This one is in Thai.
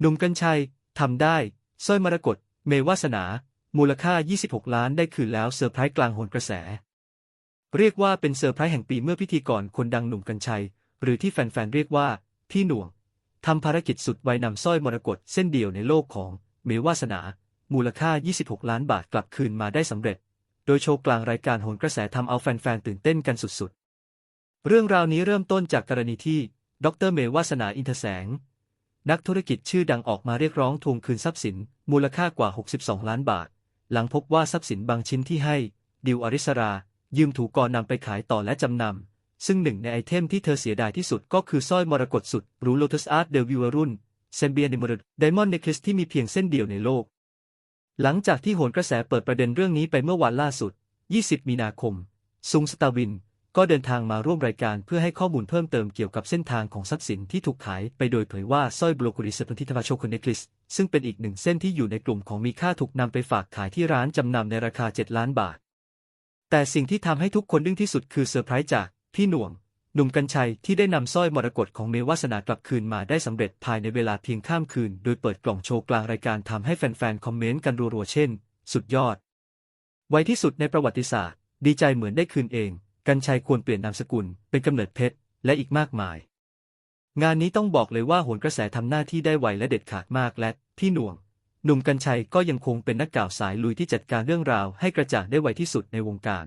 หนุ่มกัญชัย ทำได้สร้อยมรกตเมวาสนา มูลค่า 26 ล้านได้คืนแล้วเซอร์ไพรส์กลางโหนกระแส เรียกว่าเป็นเซอร์ไพรส์แห่งปีเมื่อพิธีกรคนดังหนุ่มกัญชัย หรือที่แฟนๆเรียกว่าพี่หน่วงทำภารกิจสุดไวนำสร้อยมรกตเส้นเดียวในโลกของเมวาสนา มูลค่า 26 ล้านบาทกลับคืนมาได้สำเร็จ โดยโชว์กลางรายการโหนกระแสทำเอาแฟนๆตื่นเต้นกันสุดๆ เรื่องราวนี้เริ่มต้นจากกรณีที่ ดรเมวาสนาอินทแสง นักธุรกิจชื่อดังออกมาเรียกร้องทวงคืนทรัพย์สิน มูลค่ากว่า 62 ล้านบาท หลังพบว่าทรัพย์สินบางชิ้นที่ให้ ดิวอริสรา ยืมถูกกรนำไปขายต่อและจำนำ ซึ่งหนึ่งในไอเทมที่เธอเสียดายที่สุดก็คือสร้อยมรกตสุดหรู Lotus Art de v i v a รุ่นเซมเบียนิมรดไดมอนด์เนคลสที่มีเพียงเส้นเดียวในโลก หลังจากที่โหนกระแสเปิดประเด็นเรื่องนี้ไปเมื่อวันล่าสุด 20 มีนาคมซุงสตาวิน ก็เดินทางมาร่วมรายการเพื่อให้ข้อมูลเพิ่มเติมเกี่ยวกับเส้นทางของทรัพย์สินที่ถูกขายไปโดยเผยว่าสร้อยบลูกุริสพันธิทวาโชคเนคลิสซึ่งเป็นอีกหนึ่งเส้นที่อยู่ในกลุ่มของมีค่าถูกนำไปฝากขายที่ร้านจำนำในราคา 7 ล้านบาท แต่สิ่งที่ทำให้ทุกคนดึงที่สุดคือเซอร์ไพรส์จากพี่หน่วงหนุ่มกัญชัยที่ได้นำสร้อยมรกตของเมวาสนากลับคืนมาได้สำเร็จภายในเวลาเพียงข้ามคืน โดยเปิดกล่องโชว์กลางรายการทำให้แฟนๆ คอมเมนต์กันรัวๆ เช่น สุดยอด ไวที่สุดในประวัติศาสตร์ ดีใจเหมือนได้คืนเอง กัญชัยควรเปลี่ยนนามสกุล เป็นกำเนิดเพชร และอีกมากมาย งานนี้ต้องบอกเลยว่าโหนกระแสทำหน้าที่ได้ไวและเด็ดขาดมากและพี่หน่วง หนุ่มกัญชัยก็ยังคงเป็นนักกล่าวสายลุยที่จัดการเรื่องราวให้กระจ่างได้ไวที่สุดในวงการ